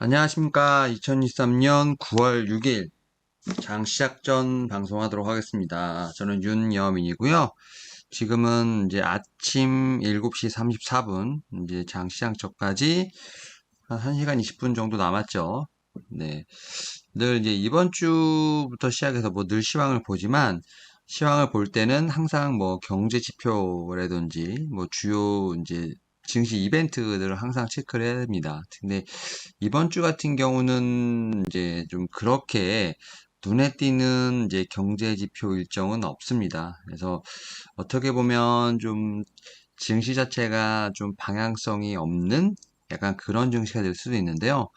안녕하십니까. 2023년 9월 6일 장 시작 전 방송하도록 하겠습니다. 저는 윤여민이고요. 지금은 이제 아침 7시 34분, 이제 장 시작 전까지 한 1시간 20분 정도 남았죠. 네. 늘 이제 이번 주부터 시작해서 뭐 늘 시황을 보지만 시황을 볼 때는 항상 뭐 경제 지표라든지 뭐 주요 이제 증시 이벤트들을 항상 체크를 해야 됩니다. 근데 이번 주 같은 경우는 이제 좀 그렇게 눈에 띄는 이제 경제 지표 일정은 없습니다. 그래서 어떻게 보면 좀 증시 자체가 좀 방향성이 없는 약간 그런 증시가 될 수도 있는데요.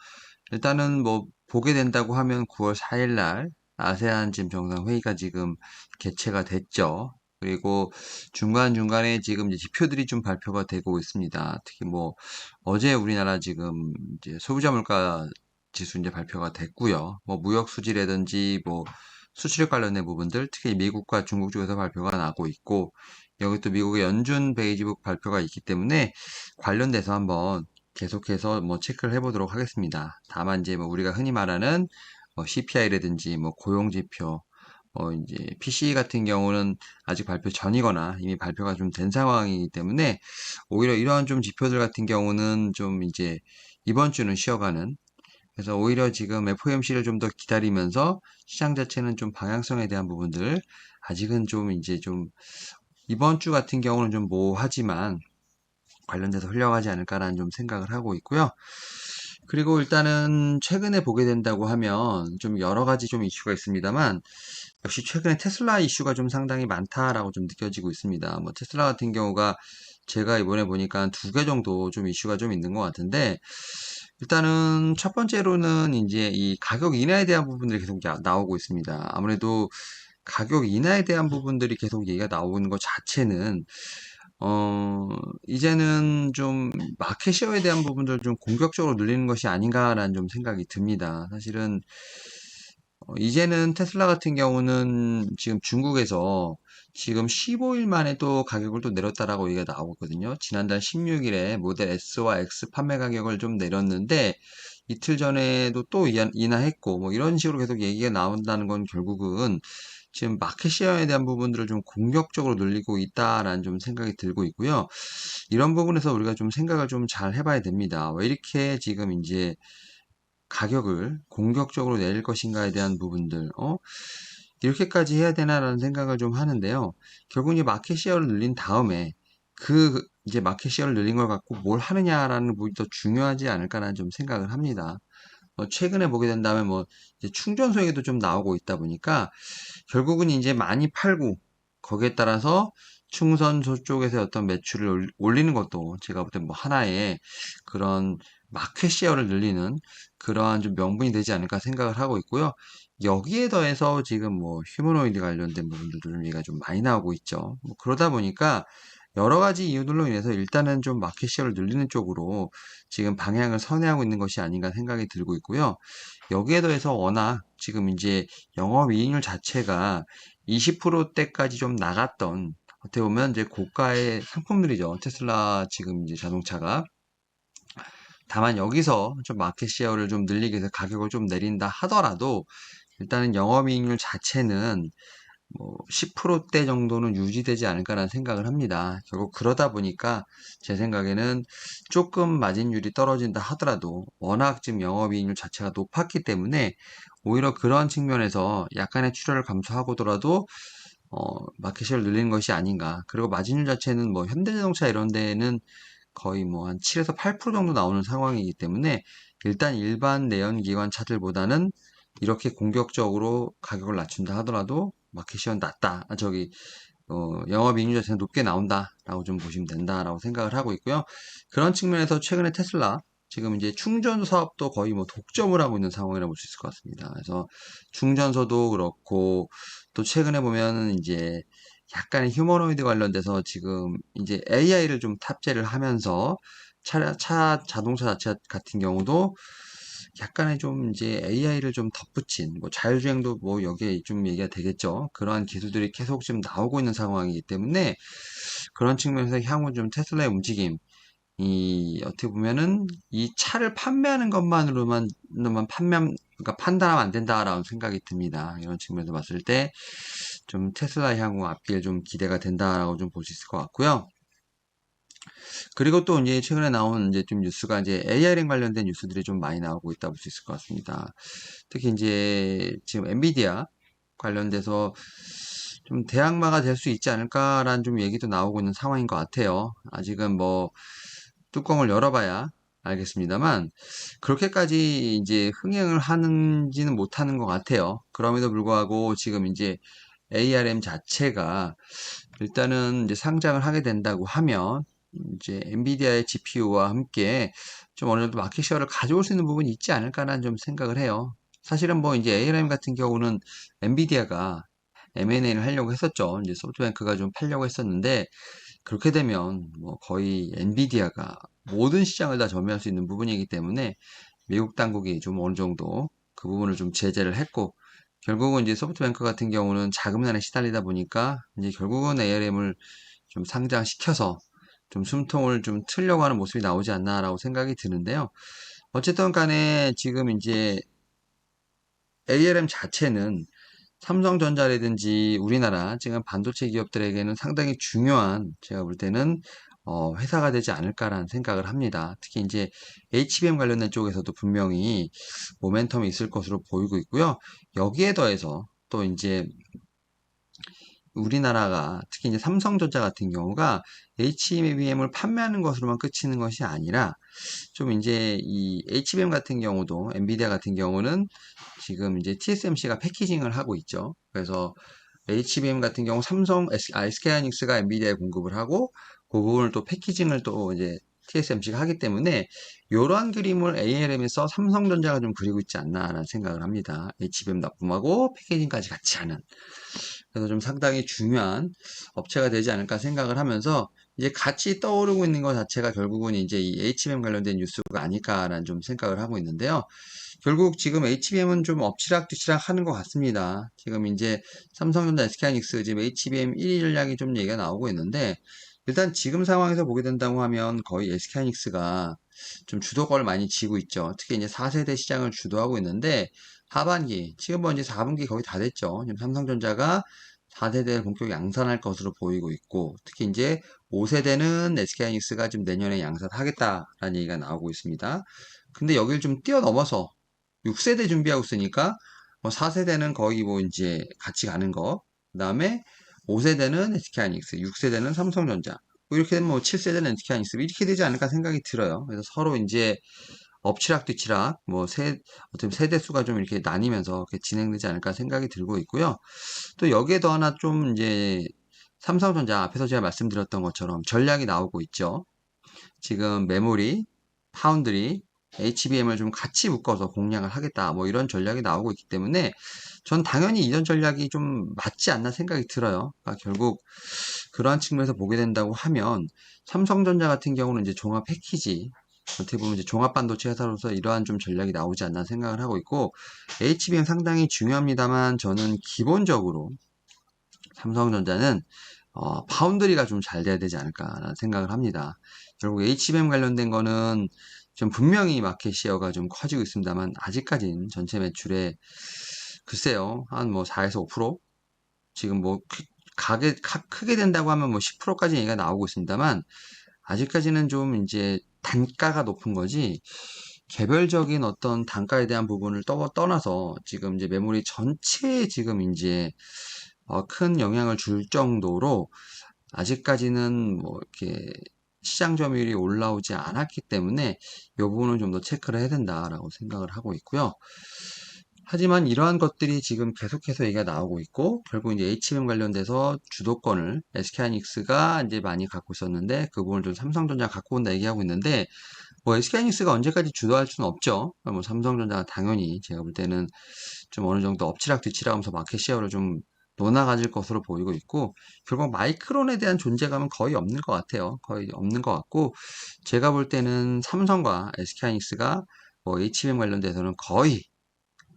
일단은 뭐 보게 된다고 하면 9월 4일 날 아세안 지금 정상회의가 지금 개최가 됐죠. 그리고 중간중간에 지금 지표들이 좀 발표가 되고 있습니다. 특히 뭐 어제 우리나라 지금 이제 소비자 물가 지수 이제 발표가 됐고요. 뭐 무역 수지라든지 뭐 수출입 관련된 부분들 특히 미국과 중국 쪽에서 발표가 나고 있고 여기 또 미국의 연준 베이지북 발표가 있기 때문에 관련돼서 한번 계속해서 뭐 체크를 해보도록 하겠습니다. 다만 이제 뭐 우리가 흔히 말하는 뭐 CPI라든지 뭐 고용 지표 어, 이제 PC 같은 경우는 아직 발표 전이거나 이미 발표가 좀 된 상황이기 때문에 오히려 이러한 좀 지표들 같은 경우는 좀 이제 이번 주는 쉬어가는 그래서 오히려 지금 FOMC를 좀 더 기다리면서 시장 자체는 좀 방향성에 대한 부분들 아직은 좀 이제 좀 이번 주 같은 경우는 좀 모호하지만 관련돼서 흘러가지 않을까라는 좀 생각을 하고 있고요. 그리고 일단은 최근에 보게 된다고 하면 좀 여러 가지 좀 이슈가 있습니다만 역시 최근에 테슬라 이슈가 좀 상당히 많다라고 좀 느껴지고 있습니다. 뭐 테슬라 같은 경우가 제가 이번에 보니까 두 개 정도 좀 이슈가 좀 있는 것 같은데 일단은 첫 번째로는 이제 이 가격 인하에 대한 부분들이 계속 나오고 있습니다. 아무래도 가격 인하에 대한 부분들이 계속 얘기가 나오는 것 자체는 어, 이제는 좀 마켓시어에 대한 부분들 좀 공격적으로 늘리는 것이 아닌가라는 좀 생각이 듭니다. 사실은 어, 이제는 테슬라 같은 경우는 지금 중국에서 지금 15일 만에 또 가격을 또 내렸다라고 얘기가 나오고 있거든요. 지난달 16일에 모델 S와 X 판매 가격을 좀 내렸는데 이틀 전에도 또 인하했고 뭐 이런 식으로 계속 얘기가 나온다는 건 결국은 지금 마켓 시어에 대한 부분들을 좀 공격적으로 늘리고 있다라는 좀 생각이 들고 있고요. 이런 부분에서 우리가 좀 생각을 좀 잘 해봐야 됩니다. 왜 이렇게 지금 이제 가격을 공격적으로 내릴 것인가에 대한 부분들, 어? 이렇게까지 해야 되나라는 생각을 좀 하는데요. 결국 이제 마켓 시어를 늘린 다음에 그 이제 마켓 시어를 늘린 걸 갖고 뭘 하느냐라는 부분이 더 중요하지 않을까라는 좀 생각을 합니다. 뭐 최근에 보게 된다면 뭐 충전소 얘기도 좀 나오고 있다 보니까 결국은 이제 많이 팔고 거기에 따라서 충전소 쪽에서 어떤 매출을 올리는 것도 제가 볼 때 뭐 하나의 그런 마켓 시어를 늘리는 그러한 좀 명분이 되지 않을까 생각을 하고 있고요. 여기에 더해서 지금 뭐 휴머노이드 관련된 부분들도 좀 얘기가 좀 많이 나오고 있죠. 뭐 그러다 보니까 여러 가지 이유들로 인해서 일단은 좀 마켓 시어를 늘리는 쪽으로 지금 방향을 선회하고 있는 것이 아닌가 생각이 들고 있고요. 여기에 더해서 워낙 지금 이제 영업이익률 자체가 20%대까지 좀 나갔던 어떻게 보면 이제 고가의 상품들이죠. 테슬라 지금 이제 자동차가 다만 여기서 좀 마켓 시어를 좀 늘리기 위해서 가격을 좀 내린다 하더라도 일단은 영업이익률 자체는 뭐 10%대 정도는 유지되지 않을까라는 생각을 합니다. 결국 그러다 보니까 제 생각에는 조금 마진율이 떨어진다 하더라도 워낙 지금 영업이익률 자체가 높았기 때문에 오히려 그러한 측면에서 약간의 출혈을 감소하고더라도 어, 마켓시를 늘리는 것이 아닌가. 그리고 마진율 자체는 뭐 현대자동차 이런 데는 거의 뭐 한 7에서 8% 정도 나오는 상황이기 때문에 일단 일반 내연기관 차들보다는 이렇게 공격적으로 가격을 낮춘다 하더라도 마켓시은 낮다. 아, 저기 어, 영업 이익률 자체는 높게 나온다라고 좀 보시면 된다라고 생각을 하고 있고요. 그런 측면에서 최근에 테슬라 지금 이제 충전 사업도 거의 뭐 독점을 하고 있는 상황이라고 볼 수 있을 것 같습니다. 그래서 충전소도 그렇고 또 최근에 보면 이제 약간의 휴머노이드 관련돼서 지금 이제 AI를 좀 탑재를 하면서 차, 차 자동차 자체 같은 경우도 약간의 좀 이제 AI를 좀 덧붙인 뭐 자율주행도 뭐 여기에 좀 얘기가 되겠죠. 그러한 기술들이 계속 지금 나오고 있는 상황이기 때문에 그런 측면에서 향후 좀 테슬라의 움직임이 이 어떻게 보면은 이 차를 판매하는 것만으로만 만 판매 그러니까 판단하면 안 된다라는 생각이 듭니다. 이런 측면에서 봤을 때 좀 테슬라 향후 앞길 좀 기대가 된다라고 좀 볼 수 있을 것 같고요. 그리고 또 이제 최근에 나온 이제 좀 뉴스가 이제 ARM 관련된 뉴스들이 좀 많이 나오고 있다 볼 수 있을 것 같습니다. 특히 이제 지금 엔비디아 관련돼서 좀 대항마가 될 수 있지 않을까라는 좀 얘기도 나오고 있는 상황인 것 같아요. 아직은 뭐 뚜껑을 열어봐야 알겠습니다만 그렇게까지 이제 흥행을 하는지는 못하는 것 같아요. 그럼에도 불구하고 지금 이제 ARM 자체가 일단은 이제 상장을 하게 된다고 하면 이제 엔비디아의 GPU와 함께 좀 어느 정도 마켓시어를 가져올 수 있는 부분이 있지 않을까라는 좀 생각을 해요. 사실은 뭐 이제 ARM 같은 경우는 엔비디아가 M&A를 하려고 했었죠. 이제 소프트뱅크가 좀 팔려고 했었는데 그렇게 되면 뭐 거의 엔비디아가 모든 시장을 다 점유할 수 있는 부분이기 때문에 미국 당국이 좀 어느 정도 그 부분을 좀 제재를 했고 결국은 이제 소프트뱅크 같은 경우는 자금난에 시달리다 보니까 이제 결국은 ARM을 좀 상장시켜서 좀 숨통을 좀 틀려고 하는 모습이 나오지 않나라고 생각이 드는데요. 어쨌든 간에 지금 이제 ARM 자체는 삼성전자라든지 우리나라 지금 반도체 기업들에게는 상당히 중요한 제가 볼 때는 어, 회사가 되지 않을까라는 생각을 합니다. 특히 이제 HBM 관련된 쪽에서도 분명히 모멘텀이 있을 것으로 보이고 있고요. 여기에 더해서 또 이제 우리나라가 특히 이제 삼성전자 같은 경우가 HBM을 판매하는 것으로만 그치는 것이 아니라 좀 이제 이 HBM 같은 경우도 엔비디아 같은 경우는 지금 이제 TSMC가 패키징을 하고 있죠. 그래서 HBM 같은 경우 삼성 SK하이닉스가 엔비디아에 공급을 하고 그 부분을 또 패키징을 또 이제 TSMC가 하기 때문에 이러한 그림을 ARM에서 삼성전자가 좀 그리고 있지 않나라는 생각을 합니다. HBM 납품하고 패키징까지 같이 하는. 그래서 좀 상당히 중요한 업체가 되지 않을까 생각을 하면서 이제 같이 떠오르고 있는 것 자체가 결국은 이제 이 HBM 관련된 뉴스가 아닐까라는 좀 생각을 하고 있는데요. 결국 지금 HBM은 좀 엎치락뒤치락 하는 것 같습니다. 지금 이제 삼성전자 SK하이닉스 지금 HBM 1위 전략이 좀 얘기가 나오고 있는데 일단 지금 상황에서 보게 된다고 하면 거의 SK하이닉스가 좀 주도권을 많이 쥐고 있죠. 특히 이제 4세대 시장을 주도하고 있는데 하반기, 지금 뭐 이제 4분기 거의 다 됐죠. 삼성전자가 4세대를 본격 양산할 것으로 보이고 있고, 특히 이제 5세대는 SK하이닉스가 지금 내년에 양산하겠다라는 얘기가 나오고 있습니다. 근데 여기를 좀 뛰어넘어서 6세대 준비하고 있으니까 뭐 4세대는 거의 뭐 이제 같이 가는 거. 그 다음에 5세대는 SK하이닉스, 6세대는 삼성전자. 뭐 이렇게 되면 뭐 7세대는 SK하이닉스 이렇게 되지 않을까 생각이 들어요. 그래서 서로 이제 엎치락뒤치락 뭐 세, 어떻게 세대 수가 좀 이렇게 나뉘면서 이렇게 진행되지 않을까 생각이 들고 있고요. 또 여기에 더 하나 좀 이제 삼성전자 앞에서 제가 말씀드렸던 것처럼 전략이 나오고 있죠. 지금 메모리, 파운드리, HBM을 좀 같이 묶어서 공략을 하겠다. 뭐 이런 전략이 나오고 있기 때문에 전 당연히 이전 전략이 좀 맞지 않나 생각이 들어요. 그러니까 결국 그러한 측면에서 보게 된다고 하면 삼성전자 같은 경우는 이제 종합 패키지 어떻게 보면 이제 종합 반도체 회사로서 이러한 좀 전략이 나오지 않나 생각을 하고 있고 HBM 상당히 중요합니다만 저는 기본적으로 삼성전자는 어, 파운드리가 좀 잘 돼야 되지 않을까라는 생각을 합니다. 결국 HBM 관련된 거는 좀 분명히 마켓 시어가 좀 커지고 있습니다만 아직까지는 전체 매출에 글쎄요 한 뭐 4에서 5% 지금 뭐 가게 크게 된다고 하면 뭐 10%까지 얘기가 나오고 있습니다만 아직까지는 좀 이제 단가가 높은 거지 개별적인 어떤 단가에 대한 부분을 떠, 떠나서 지금 이제 메모리 전체에 지금 이제 어, 큰 영향을 줄 정도로 아직까지는 뭐 이렇게 시장 점유율이 올라오지 않았기 때문에 이 부분은 좀 더 체크를 해야 된다라고 생각을 하고 있고요. 하지만 이러한 것들이 지금 계속해서 얘기가 나오고 있고 결국 이제 HBM 관련돼서 주도권을 SK하이닉스가 이제 많이 갖고 있었는데 그 부분을 좀 삼성전자 갖고 온다 얘기하고 있는데 뭐 SK하이닉스가 언제까지 주도할 수는 없죠. 뭐 삼성전자가 당연히 제가 볼 때는 좀 어느 정도 엎치락 뒤치락 하면서 마켓 시어를 좀 논아가질 것으로 보이고 있고 결국 마이크론에 대한 존재감은 거의 없는 것 같아요. 거의 없는 것 같고 제가 볼 때는 삼성과 SK하이닉스가 뭐 HBM 관련돼서는 거의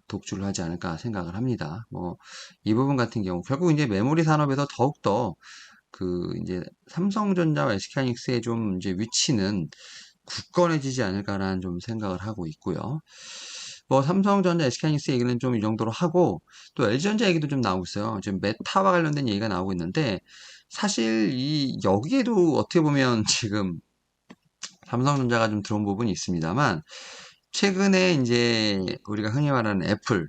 독주를 하지 않을까 생각을 합니다. 뭐 이 부분 같은 경우 결국 이제 메모리 산업에서 더욱더 그 이제 삼성전자와 SK하이닉스의 좀 이제 위치는 굳건해지지 않을까라는 좀 생각을 하고 있고요. 뭐 삼성전자, SK하이닉스 얘기는 좀 이 정도로 하고 또 LG전자 얘기도 좀 나오고 있어요. 지금 메타와 관련된 얘기가 나오고 있는데 사실 이 여기에도 어떻게 보면 지금 삼성전자가 좀 들어온 부분이 있습니다만 최근에 이제 우리가 흔히 말하는 애플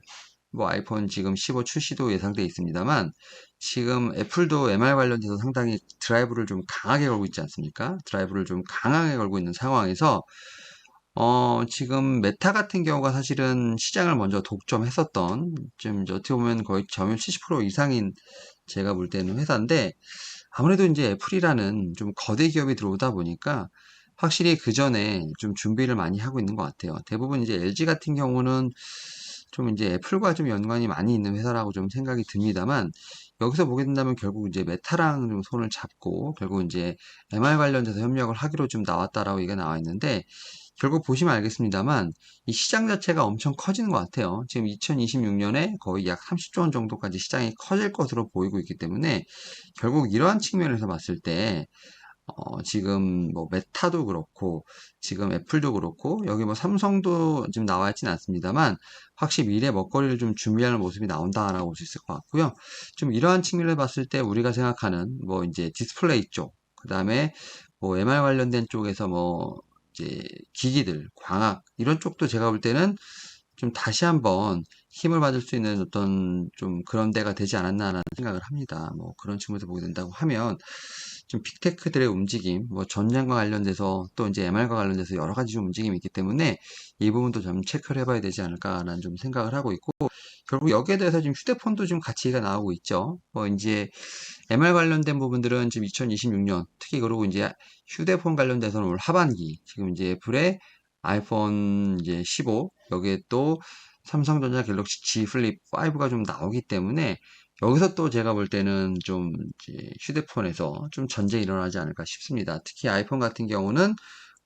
뭐 아이폰 지금 15 출시도 예상돼 있습니다만 지금 애플도 MR 관련돼서 상당히 드라이브를 좀 강하게 걸고 있지 않습니까? 드라이브를 좀 강하게 걸고 있는 상황에서 어, 지금 메타 같은 경우가 사실은 시장을 먼저 독점했었던, 이제 어떻게 보면 거의 점유율 70% 이상인 제가 볼 때는 회사인데, 아무래도 이제 애플이라는 좀 거대 기업이 들어오다 보니까 확실히 그 전에 좀 준비를 많이 하고 있는 것 같아요. 대부분 이제 LG 같은 경우는 좀 이제 애플과 좀 연관이 많이 있는 회사라고 좀 생각이 듭니다만, 여기서 보게 된다면 결국 이제 메타랑 좀 손을 잡고, 결국 이제 MR 관련돼서 협력을 하기로 좀 나왔다라고 얘기가 나와 있는데, 결국 보시면 알겠습니다만 이 시장 자체가 엄청 커지는 것 같아요. 지금 2026년에 거의 약 30조 원 정도까지 시장이 커질 것으로 보이고 있기 때문에 결국 이러한 측면에서 봤을 때 어, 지금 뭐 메타도 그렇고 지금 애플도 그렇고 여기 뭐 삼성도 지금 나와 있지는 않습니다만 확실히 미래 먹거리를 좀 준비하는 모습이 나온다라고 볼 수 있을 것 같고요. 좀 이러한 측면을 봤을 때 우리가 생각하는 뭐 이제 디스플레이 쪽, 그 다음에 뭐 MR 관련된 쪽에서 뭐 이제 기기들, 광학 이런 쪽도 제가 볼 때는 좀 다시 한번 힘을 받을 수 있는 어떤 좀 그런 데가 되지 않았나라는 생각을 합니다. 뭐 그런 측면에서 보게 된다고 하면 좀 빅테크들의 움직임, 뭐 전장과 관련돼서 또 이제 MR과 관련돼서 여러 가지 좀 움직임이 있기 때문에 이 부분도 좀 체크를 해봐야 되지 않을까라는 좀 생각을 하고 있고 결국 여기에 대해서 지금 휴대폰도 좀 같이가 나오고 있죠. 뭐 이제 MR 관련된 부분들은 지금 2026년 특히 그리고 이제 휴대폰 관련돼서는 올 하반기 지금 이제 애플의 아이폰 이제 15 여기에 또 삼성전자 갤럭시 G 플립 5가 좀 나오기 때문에 여기서 또 제가 볼 때는 좀 휴대폰에서 좀 전쟁이 일어나지 않을까 싶습니다. 특히 아이폰 같은 경우는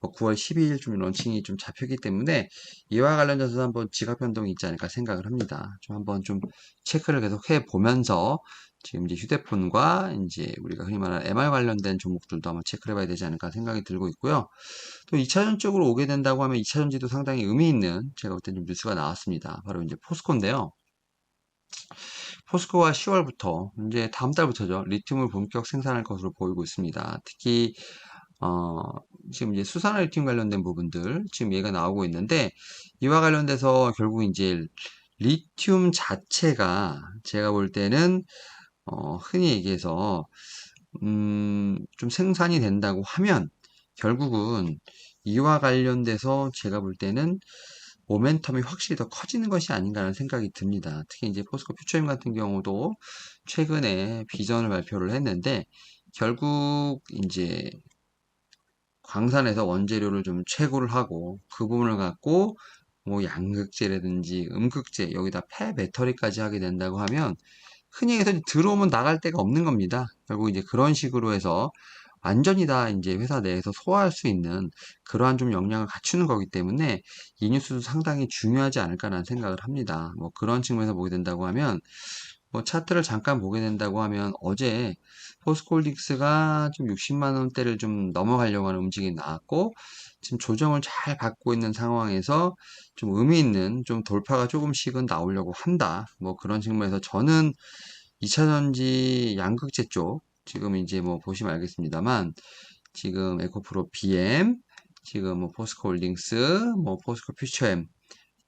뭐 9월 12일 좀 런칭이 좀 잡혔기 때문에 이와 관련돼서 한번 지각 변동이 있지 않을까 생각을 합니다. 좀 한번 좀 체크를 계속 해 보면서 지금 이제 휴대폰과 이제 우리가 흔히 말하는 MR 관련된 종목들도 한번 체크를 해봐야 되지 않을까 생각이 들고 있고요. 또 2차전 쪽으로 오게 된다고 하면 2차전지도 상당히 의미 있는 제가 볼 때 좀 뉴스가 나왔습니다. 바로 이제 포스코인데요. 포스코가 10월부터 이제 다음 달부터죠. 리튬을 본격 생산할 것으로 보이고 있습니다. 특히 어, 지금 이제 수산화 리튬 관련된 부분들 지금 얘가 나오고 있는데 이와 관련돼서 결국 이제 리튬 자체가 제가 볼 때는 어, 흔히 얘기해서 음, 좀 생산이 된다고 하면 결국은 이와 관련돼서 제가 볼 때는 모멘텀이 확실히 더 커지는 것이 아닌가라는 생각이 듭니다. 특히 이제 포스코 퓨처임 같은 경우도 최근에 비전을 발표를 했는데 결국 이제 광산에서 원재료를 좀 채굴을 하고 그 부분을 갖고 뭐 양극재라든지 음극재 여기다 폐 배터리까지 하게 된다고 하면 흔히 해서 들어오면 나갈 데가 없는 겁니다. 결국 이제 그런 식으로 해서 완전히 다 이제 회사 내에서 소화할 수 있는 그러한 좀 역량을 갖추는 거기 때문에 이 뉴스도 상당히 중요하지 않을까라는 생각을 합니다. 뭐 그런 측면에서 보게 된다고 하면 뭐 차트를 잠깐 보게 된다고 하면 어제 포스콜딩스가 좀 60만 원대를 좀 넘어가려고 하는 움직임이 나왔고 지금 조정을 잘 받고 있는 상황에서 좀 의미 있는 좀 돌파가 조금씩은 나오려고 한다. 뭐 그런 측면에서 저는 2차전지 양극재 쪽 지금 이제 뭐 보시면 알겠습니다만 지금 에코프로 BM 지금 뭐 포스코 홀딩스 뭐 포스코 퓨처엠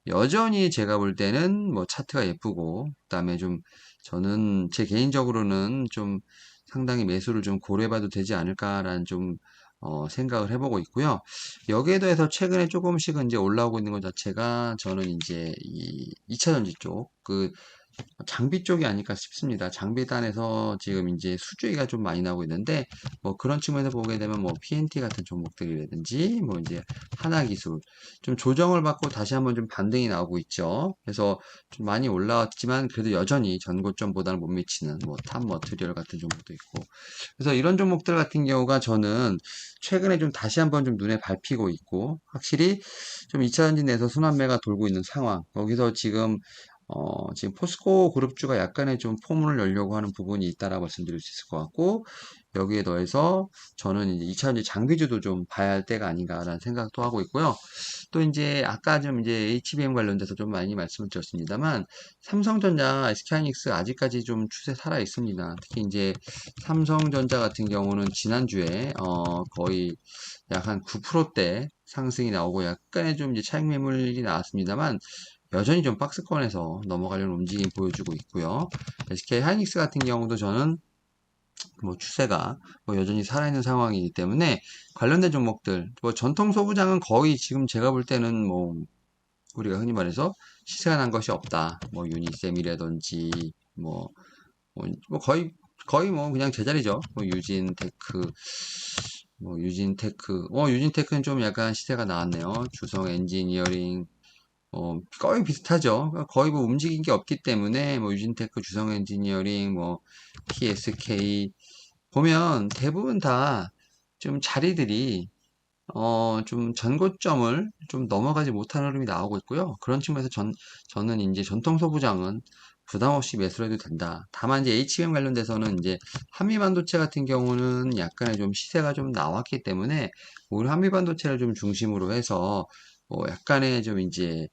여전히 제가 볼 때는 뭐 차트가 예쁘고 그다음에 좀 저는 제 개인적으로는 좀 상당히 매수를 좀 고려해봐도 되지 않을까라는 좀 어, 생각을 해보고 있고요. 여기에 대해서 최근에 조금씩은 이제 올라오고 있는 것 자체가 저는 이제 이 2차전지 쪽, 그 장비 쪽이 아닐까 싶습니다. 장비단에서 지금 이제 수주의가 좀 많이 나오고 있는데 뭐 그런 측면에서 보게 되면 뭐 PNT 같은 종목들이라든지 뭐 이제 하나 기술 좀 조정을 받고 다시 한번 좀 반등이 나오고 있죠. 그래서 좀 많이 올라왔지만 그래도 여전히 전고점보다는 못 미치는 뭐 탑 머트리얼 같은 종목도 있고 그래서 이런 종목들 같은 경우가 저는 최근에 좀 다시 한번 좀 눈에 밟히고 있고 확실히 좀 2차 전지 내에서 순환매가 돌고 있는 상황 거기서 지금 어, 지금 포스코 그룹주가 약간의 좀 포문을 열려고 하는 부분이 있다라고 말씀드릴 수 있을 것 같고, 여기에 더해서 저는 이제 2차전지 장비주도 좀 봐야 할 때가 아닌가라는 생각도 하고 있고요. 또 이제 아까 좀 이제 HBM 관련돼서 좀 많이 말씀을 드렸습니다만 삼성전자, SK하이닉스 아직까지 좀 추세 살아 있습니다. 특히 이제 삼성전자 같은 경우는 지난주에 어 거의 약 한 9%대 상승이 나오고 약간의 좀 이제 차익 매물이 나왔습니다만 여전히 좀 박스권에서 넘어가려는 움직임 보여주고 있고요. SK 하이닉스 같은 경우도 저는 뭐 추세가 뭐 여전히 살아있는 상황이기 때문에 관련된 종목들 뭐 전통 소부장은 거의 지금 제가 볼 때는 뭐 우리가 흔히 말해서 시세가 난 것이 없다. 뭐 유니셈이라든지 뭐, 뭐, 뭐 거의 거의 뭐 그냥 제자리죠. 뭐 유진테크 뭐 유진테크 어 유진테크는 좀 약간 시세가 나왔네요. 주성 엔지니어링 어, 거의 비슷하죠. 그러니까 거의 뭐 움직인 게 없기 때문에 뭐 유진테크, 주성 엔지니어링, 뭐 PSK 보면 대부분 다 좀 자리들이 어, 좀 전고점을 좀 넘어가지 못하는 흐름이 나오고 있고요. 그런 측면에서 전, 저는 이제 전통 소부장은 부담 없이 매수를 해도 된다. 다만 이제 HBM 관련돼서는 이제 한미 반도체 같은 경우는 약간의 좀 시세가 좀 나왔기 때문에 오히려 한미 반도체를 좀 중심으로 해서 뭐 약간의 좀 이제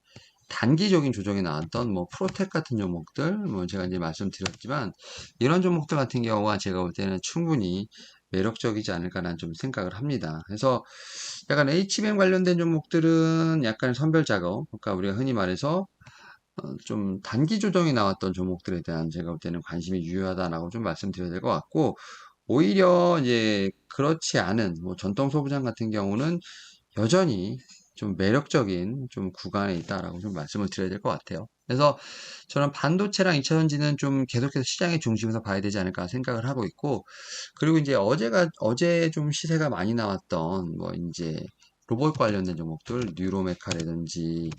단기적인 조정이 나왔던 뭐 프로텍 같은 종목들 뭐 제가 이제 말씀드렸지만 이런 종목들 같은 경우가 제가 볼 때는 충분히 매력적이지 않을까라는 좀 생각을 합니다. 그래서 약간 HBM 관련된 종목들은 약간 선별 작업, 그러니까 우리가 흔히 말해서 어, 좀 단기 조정이 나왔던 종목들에 대한 제가 볼 때는 관심이 유효하다라고 좀 말씀드려야 될 것 같고 오히려 이제 그렇지 않은 뭐 전통 소부장 같은 경우는 여전히 좀 매력적인 좀 구간에 있다라고 좀 말씀을 드려야 될 것 같아요. 그래서 저는 반도체랑 2차 전지는 좀 계속해서 시장의 중심에서 봐야 되지 않을까 생각을 하고 있고, 그리고 이제 어제가, 어제 좀 시세가 많이 나왔던 뭐 이제 로봇 관련된 종목들, 뉴로메카라든지,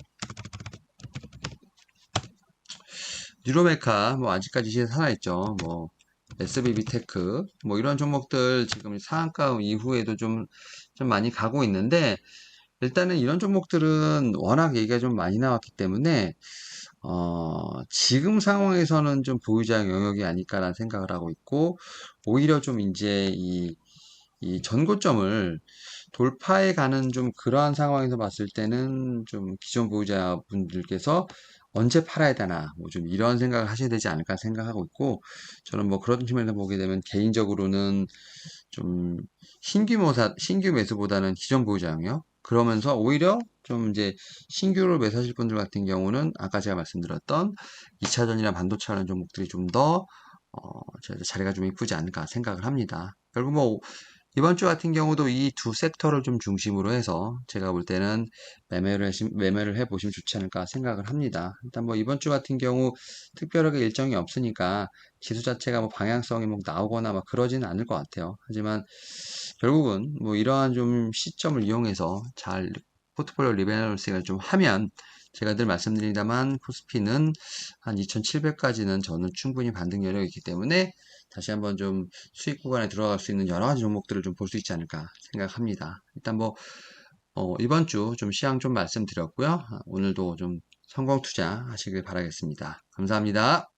뉴로메카, 뭐 아직까지 시세 살아있죠. 뭐 SBB 테크, 뭐 이런 종목들 지금 상한가 이후에도 좀, 좀 많이 가고 있는데, 일단은 이런 종목들은 워낙 얘기가 좀 많이 나왔기 때문에 어, 지금 상황에서는 좀 보유자 영역이 아닐까라는 생각을 하고 있고 오히려 좀 이제 이, 이 전고점을 돌파해 가는 좀 그러한 상황에서 봤을 때는 좀 기존 보유자 분들께서 언제 팔아야 되나 뭐 좀 이런 생각을 하셔야 되지 않을까 생각하고 있고 저는 뭐 그런 측면에서 보게 되면 개인적으로는 좀 신규 모사 신규 매수보다는 기존 보유자 영역 그러면서 오히려 좀 이제 신규로 매수하실 분들 같은 경우는 아까 제가 말씀드렸던 2차전이나 반도체 관련 종목들이 좀더 어, 자리가 좀 이쁘지 않을까 생각을 합니다. 결국 뭐 이번 주 같은 경우도 이 두 섹터를 좀 중심으로 해서 제가 볼 때는 매매를, 하시, 매매를 해보시면 좋지 않을까 생각을 합니다. 일단 뭐 이번 주 같은 경우 특별하게 일정이 없으니까 지수 자체가 뭐 방향성이 뭐 나오거나 막 그러지는 않을 것 같아요. 하지만 결국은 뭐 이러한 좀 시점을 이용해서 잘 포트폴리오 리밸런싱을 좀 하면 제가 늘 말씀드리다만 코스피는 한 2700까지는 저는 충분히 반등 여력이 있기 때문에 다시 한번 좀 수익 구간에 들어갈 수 있는 여러 가지 종목들을 좀 볼 수 있지 않을까 생각합니다. 일단 뭐 어, 이번 주 좀 시향 좀 말씀드렸고요. 오늘도 좀 성공 투자 하시길 바라겠습니다. 감사합니다.